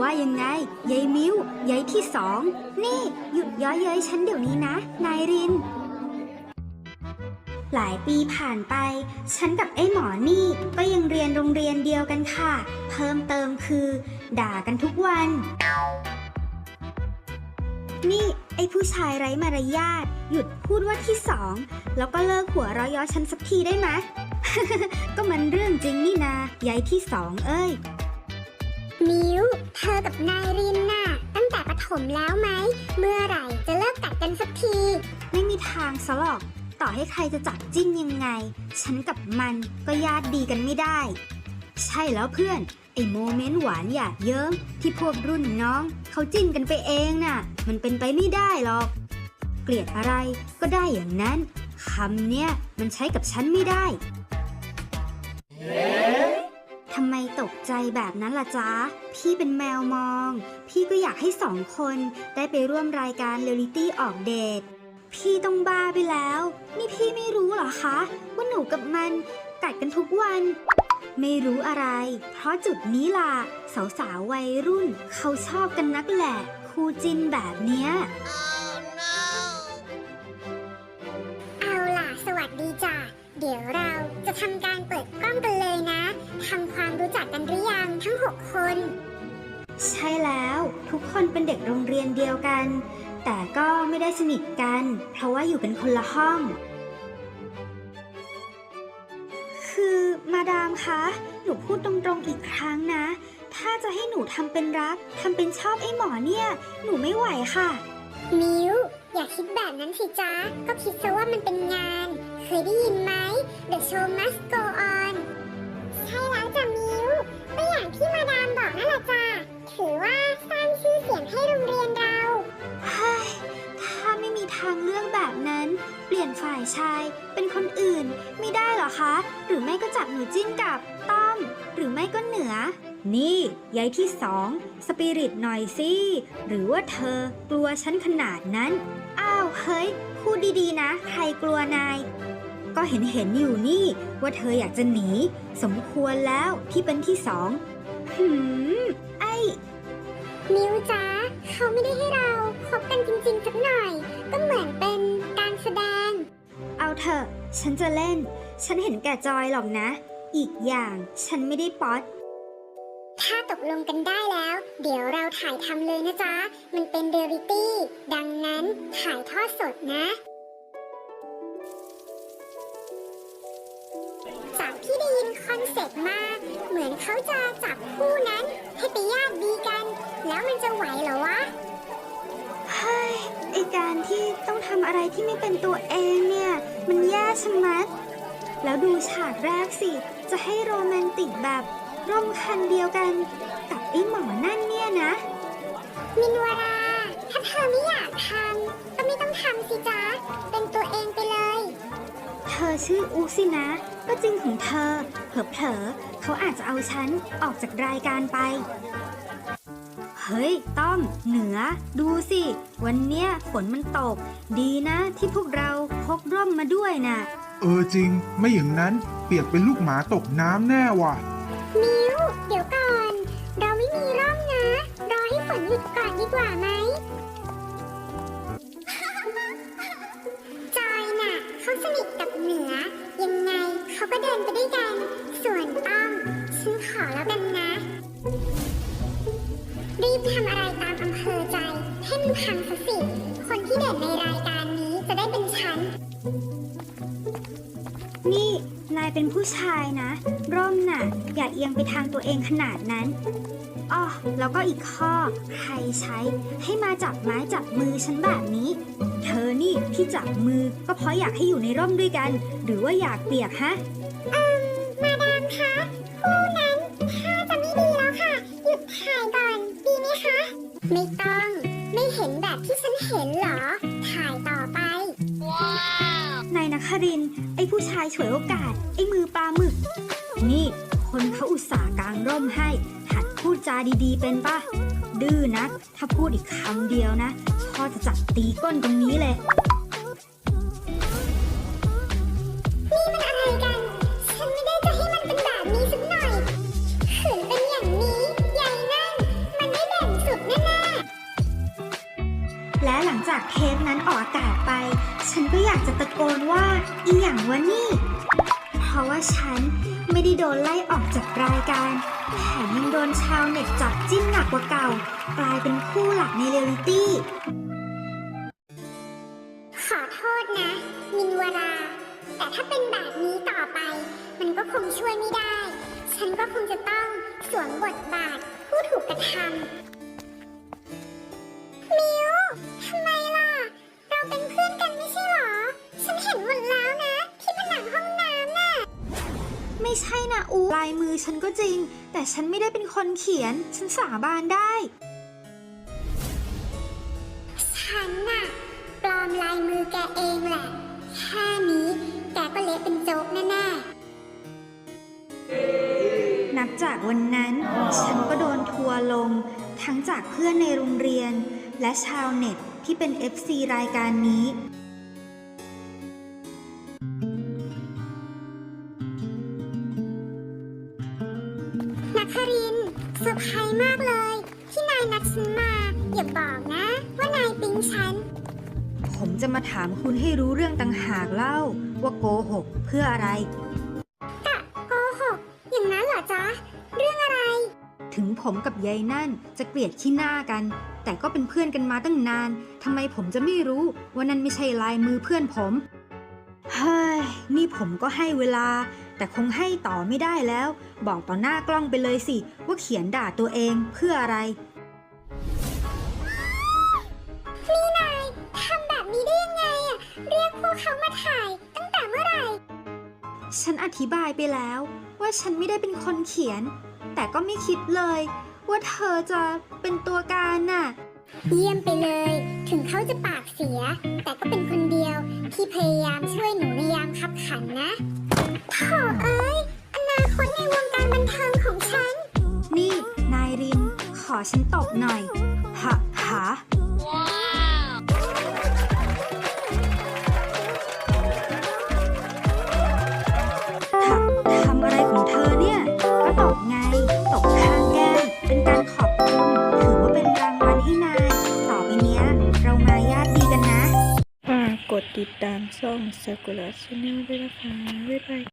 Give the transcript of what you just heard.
ว่ายังไงยายมิวยายที่สอง นี่หยุดย้อยเย้ยฉันเดี๋ยวนี้นะ นายริน หลายปีผ่านไป ฉันกับไอ้หมอนี่ก็ยังเรียนโรงเรียนเดียวกันค่ะ เพิ่มเติมคือ ด่ากันทุกวัน นี่ไอ้ผู้ชายไร้มารยาทหยุดพูดว่าที่สอง แล้วก็เลิกหัวเราะย้อฉันสักทีได้ไหมก็มันเรื่องจริงนี่นายายที่สองเอ้ย มิวเธอกับนายรินน่ะ ตั้งแต่ประถมแล้วไหม เมื่อไหร่จะเลิกกัดกันสักที ไม่มีทางซะหรอก ต่อให้ใครจะจับจิ้นยังไง ฉันกับมันก็ญาติดีกันไม่ได้ ใช่แล้วเพื่อน ไอ้โมเมนต์หวานหยาดเยิ้มที่พวกรุ่นน้องเขาจิ้นกันไปเองน่ะ มันเป็นไปไม่ได้หรอก เกลียดอะไรก็ได้อย่างนั้นคำเนี้ยมันใช้กับฉันไม่ได้ ใจแบบนั้นล่ะจ๊ะ พี่เป็นแมวมอง พี่ก็อยากให้สองคนได้ไปร่วมรายการเรียลิตี้ออกเดท พี่ต้องบ้าไปแล้ว นี่พี่ไม่รู้เหรอคะ ว่าหนูกับมันกัดกันทุกวัน ไม่รู้อะไร เพราะจุดนี้ล่ะ สาวๆวัยรุ่น เขาชอบกันนักแหละ คู่จินแบบเนี้ย เอาล่ะ สวัสดีจ้ะ เดี๋ยวเราจะทำการ รู้จักกันหรือยังทั้ง 6 คน ใช่แล้วทุกคนเป็นเด็กโรงเรียนเดียวกัน แต่ก็ไม่ได้สนิทกัน เพราะว่าอยู่กันคนละห้อง คือมาดามคะ หนูพูดตรงๆอีกครั้งนะ ถ้าจะให้หนูทำเป็นรักทำเป็นชอบไอ้หมอเนี่ย หนูไม่ไหวค่ะ มิวอย่าคิดแบบนั้นสิจ๊ะก็คิดซะว่ามันเป็นงาน เคยได้ยินไหม The อื่นไม่ได้เหรอคะ หรือไม่ก็จับหนูจิ้นกับต้อม หรือไม่ก็เหนือ นี่ยายที่สองสปิริตหน่อยสิหรือว่าเธอกลัวฉันขนาดนั้น อ้าวเฮ้ยพูดดีๆนะ ใครกลัวนาย ก็เห็นเห็นๆอยู่นี่ ว่าเธออยากจะหนี สมควรแล้วที่เป็นที่สองหืมไอมิวจ้าเขาไม่ได้ให้เราคบกันจริงๆสักหน่อย ก็เหมือนเป็นการแสดง เอาเถอะ ฉันจะเล่น ฉันเห็นแก่จอยหรอกนะ อีกอย่างฉันไม่ได้ป๊อตถ้าตกลงกันได้แล้ว เดี๋ยวเราถ่ายทำเลยนะจ๊ะ มันเป็นเรียลิตี้ ดังนั้นถ่ายทอดสดนะ จากที่ได้ยินคอนเซ็ปต์มา เหมือนเขาจะจับคู่นั้น ให้ไปญาติดีกัน แล้วมันจะไหวเหรอวะ เฮ้ยไอการที่ต้องทำอะไรที่ไม่เป็นตัวเองเนี่ย มันแย่ชะมัด แล้วดูฉากแรกสิ จะให้โรแมนติกแบบร่มคันเดียวกัน กับไอหมอนั่นเนี่ยนะ มินวรา ถ้าเธอไม่อยากทำก็ไม่ต้องทำสิจ๊ะ เป็นตัวเองไปเลย เธอชื่ออูสินะ ก็จริงของเธอ เผลอๆเขาอาจจะเอาฉันออกจากรายการไป เฮ้ย ต้อม เหนือ ดูสิ วันเนี้ยฝนมันตก ดีนะที่พวกเราพกร่มมาด้วยน่ะ เออจริง ไม่อย่างนั้นเปียกเป็นลูกหมาตกน้ำแน่ว่ะ มิวเดี๋ยวก่อน เราไม่มีร่องนะ รอให้ฝนหยุดก่อนดีกว่าไหม จอยน่ะเขาสนิทกับเหนือ ยังไงเขาก็เดินไปด้วยกัน ที่เด่นในรายการนี้จะได้เป็นฉัน นี่ นายเป็นผู้ชายนะ ร่มน่ะ อย่าเอียงไปทางตัวเองขนาดนั้นอ้อแล้วก็อีกข้อ ใครใช้ ให้มาจับไม้จับมือฉันแบบนี้ เธอนี่ที่จับมือก็เพราะอยากให้อยู่ในร่มด้วยกัน หรือว่าอยากเปียกฮะมาดามคะคู่นั้นถ้าจะไม่ดีแล้วค่ะ หยุดถ่ายก่อน ดีไหมคะ ไม่ต้อง ไม่เห็นแบบที่ฉันเห็นเหรอ ถ่ายต่อไปนายนครินทร์ไอ้ผู้ชายฉวยโอกาส ไอ้มือปลาหมึก นี่ คนเขาอุตส่าห์กางร่มให้ หัดพูดจาดีๆเป็นปะดื้อนะ ถ้าพูดอีกคำเดียวนะพ่อจะจับตีก้นตรงนี้เลย จากเทปนั้นออกอากาศไป ฉันก็อยากจะตะโกนว่า อีหยังวะนี่ เพราะว่าฉันไม่ได้โดนไล่ออกจากรายการแถมยังโดนชาวเน็ตจับจิ้นหนักกว่าเก่า กลายเป็นคู่หลักในเรียลิตี้ ขอโทษนะ มินวรา แต่ถ้าเป็นแบบนี้ต่อไป มันก็คงช่วยไม่ได้ ฉันก็คงจะต้องสวมบทบาทผู้ถูกกระทำ ห็นหมดแล้วนะ ที่ผนังห้องน้ำน่ะ ไม่ใช่นะอูลายมือฉันก็จริง แต่ฉันไม่ได้เป็นคนเขียน ฉันสาบานได้ ฉันน่ะปลอมลายมือแกเองแหละ แค่นี้แกก็เละเป็นโจ๊กแน่ๆนับจากวันนั้น ฉันก็โดนทัวร์ลง ทั้งจากเพื่อนในโรงเรียน และชาวเน็ตที่เป็น FC รายการนี้ นักครินทร์เซอร์ไพรส์มากเลย ที่นายนัดฉันมา อย่าบอกนะ ว่านายปิ๊งฉัน ผมจะมาถามคุณให้รู้เรื่องต่างหากเล่า ว่าโกหกเพื่ออะไร กะโกหกอย่างนั้นเหรอจ๊ะ เรื่องอะไร ถึงผมกับยายนั่นจะเกลียดขี้หน้ากัน แต่ก็เป็นเพื่อนกันมาตั้งนานทำไมผมจะไม่รู้ว่านั่นไม่ใช่ลายมือเพื่อนผม เฮ้ย นี่ผมก็ให้เวลา แต่คงให้ต่อไม่ได้แล้ว บอกต่อหน้ากล้องไปเลยสิ ว่าเขียนด่าตัวเองเพื่ออะไร นี่นายทำแบบนี้ได้ยังไงอะเรียกพวกเขามาถ่ายตั้งแต่เมื่อไหร่ ฉันอธิบายไปแล้ว ว่าฉันไม่ได้เป็นคนเขียน แต่ก็ไม่คิดเลย ว่าเธอจะเป็นตัวการน่ะ เยี่ยมไปเลย ถึงเขาจะปากเสีย แต่ก็เป็นคนเดียวที่พยายามช่วยหนูในยามขับขันนะ โถเอ้ย อนาคตในวงการบันเทิงของฉัน นี่ นายริน ขอฉันตบหน่อย หะหาทำทำอะไรของเธอเนี่ย ก็ตบไง ตบข้างแก้มเป็นการขอบคุณ ถือว่าเป็นรางวัลให้นาย ต่อไปเนี้ย เรามาญาติดีกันนะ ฝากกดติดตามช่อง Sakura Channel ด้วยนะคะ บ๊ายบาย